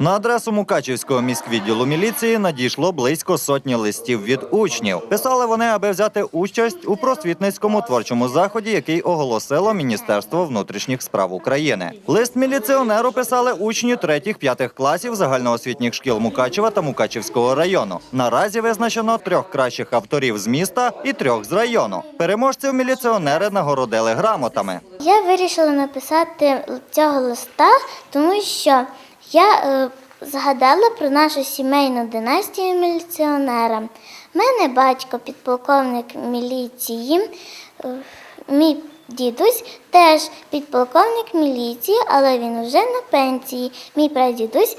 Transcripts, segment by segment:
На адресу Мукачівського міськвідділу міліції надійшло близько сотні листів від учнів. Писали вони, аби взяти участь у просвітницькому творчому заході, який оголосило Міністерство внутрішніх справ України. Лист міліціонеру писали учні третіх-п'ятих класів загальноосвітніх шкіл Мукачева та Мукачівського району. Наразі визначено трьох кращих авторів з міста і трьох з району. Переможців міліціонери нагородили грамотами. Я вирішила написати цього листа, тому що я е, згадала про нашу сімейну династію міліціонера. Мене батько підполковник міліції, е, мій дідусь теж підполковник міліції, але він вже на пенсії. Мій прадідусь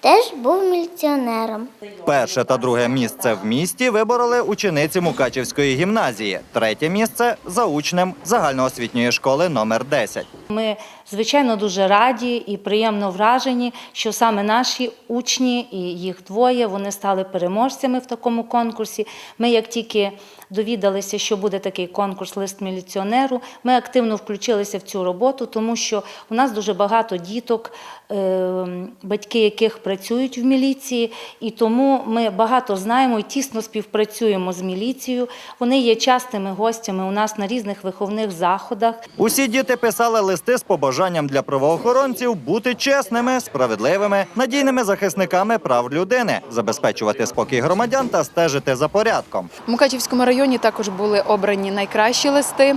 теж був міліціонером. Перше та друге місце в місті вибороли учениці Мукачівської гімназії. Третє місце за учнем загальноосвітньої школи номер 10. Ми, звичайно, дуже раді і приємно вражені, що саме наші учні і їх двоє вони стали переможцями в такому конкурсі. Ми, як тільки довідалися, що буде такий конкурс лист міліціонеру, ми активно включилися в цю роботу, тому що у нас дуже багато діток, е, батьки яких працюють в міліції, і тому ми багато знаємо і тісно співпрацюємо з міліцією. Вони є частими гостями у нас на різних виховних заходах. Усі діти писали листи з побажанням для правоохоронців бути чесними, справедливими, надійними захисниками прав людини, забезпечувати спокій громадян та стежити за порядком. В Мукачівському районі також були обрані найкращі листи.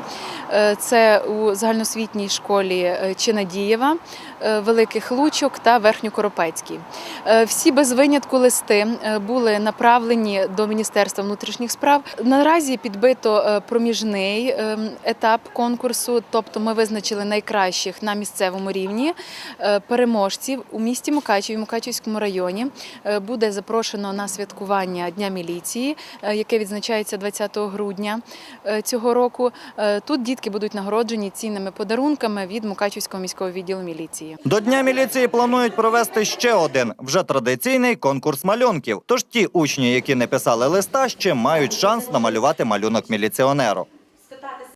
Е, Це у загальноосвітній школі е, Чинадієва, Великих Лучок та Верхньокоропецький. Е, Всі без винятку листи е, були направлені до Міністерства внутрішніх справ. Наразі підбито е, проміжний е, етап конкурсу, тобто ми визначили найкращих на місцевому рівні е, переможців у місті Мукачеві, Мукачівському районі. Е, Буде запрошено на святкування Дня міліції, е, яке відзначається 20 грудня е, цього року. Е, Тут дітки будуть нагороджені цінними подарунками від Мукачівського міського відділу До Дня міліції планують провести ще один вже традиційний конкурс малюнків. Тож ті учні, які не писали листа, ще мають шанс намалювати малюнок міліціонеру.